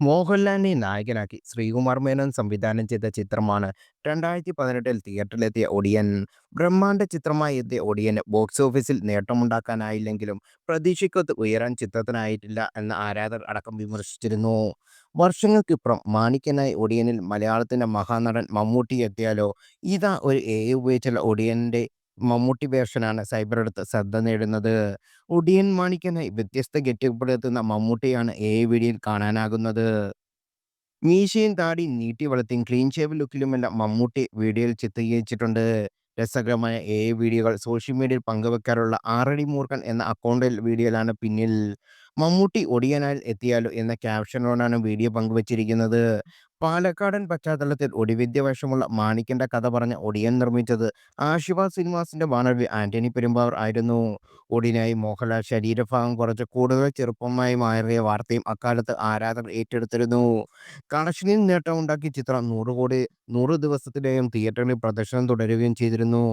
മോഹൻലാലിനെ നായകനാക്കി ശ്രീകുമാർ മേനോൻ സംവിധാനം ചെയ്ത ചിത്രമാണ് രണ്ടായിരത്തി പതിനെട്ടിൽ തിയേറ്ററിലെത്തിയ ഒടിയൻ. ബ്രഹ്മാണ്ഡ ചിത്രമായി എത്തിയ ഒടിയന് ബോക്സ് ഓഫീസിൽ നേട്ടമുണ്ടാക്കാനായില്ലെങ്കിലും പ്രതീക്ഷയ്ക്കൊത്ത് ഉയരാൻ ചിത്രത്തിനായിട്ടില്ല എന്ന് ആരാധകർ അടക്കം വിമർശിച്ചിരുന്നു. വർഷങ്ങൾക്കിപ്പുറം മാണിക്കനായി ഒടിയനിൽ മലയാളത്തിന്റെ മഹാനടൻ മമ്മൂട്ടി എത്തിയാലോ? ഇതാ ഒരു എ ഉപയോഗിച്ചുള്ള ഒടിയന്റെ മമ്മൂട്ടി വേഷനാണ് സൈബർ എടുത്ത് ശ്രദ്ധ നേടുന്നത്. ഒടിയൻ മാണിക്കനായി വ്യത്യസ്ത ഗെറ്റപ്പെടുത്തുന്ന മമ്മൂട്ടിയാണ് എ വീഡിയോയിൽ കാണാനാകുന്നത്. മീശയും താടി നീട്ടി വളർത്തിയും ക്ലീൻ ഷേവ് ലുക്കിലുമെല്ലാം മമ്മൂട്ടി വീഡിയോയിൽ ചിത്രീകരിച്ചിട്ടുണ്ട്. രസകരമായ എ വീഡിയോകൾ സോഷ്യൽ മീഡിയയിൽ പങ്കുവെക്കാറുള്ള ആറടി മൂർഖൻ എന്ന അക്കൗണ്ടിൽ വീഡിയോയിലാണ് പിന്നിൽ. മമ്മൂട്ടി ഒടിയനായി എത്തിയാലോ എന്ന ക്യാപ്ഷനോടാണ് വീഡിയോ പങ്കുവച്ചിരിക്കുന്നത്. പാലക്കാടൻ പശ്ചാത്തലത്തിൽ ഒടിവിദ്യ വേഷമുള്ള മാണിക്കന്റെ കഥ പറഞ്ഞ ഒടിയൻ നിർമ്മിച്ചത് ആശീർവാദ് സിനിമാസിന്റെ ബാനറിൽ ആന്റണി പെരുമ്പാവർ ആയിരുന്നു. ഒടിനായി മോഹൻലാൽ ശരീരഭാഗം കുറച്ച് കൂടുതൽ ചെറുപ്പമായി മാറിയ വാർത്തയും അക്കാലത്ത് ആരാധകർ ഏറ്റെടുത്തിരുന്നു. കണക്ഷനിൽ നേട്ടമുണ്ടാക്കിയ ചിത്രം നൂറ് കോടി നൂറ് ദിവസത്തിലേയും തിയേറ്ററിൽ പ്രദർശനം തുടരുകയും ചെയ്തിരുന്നു.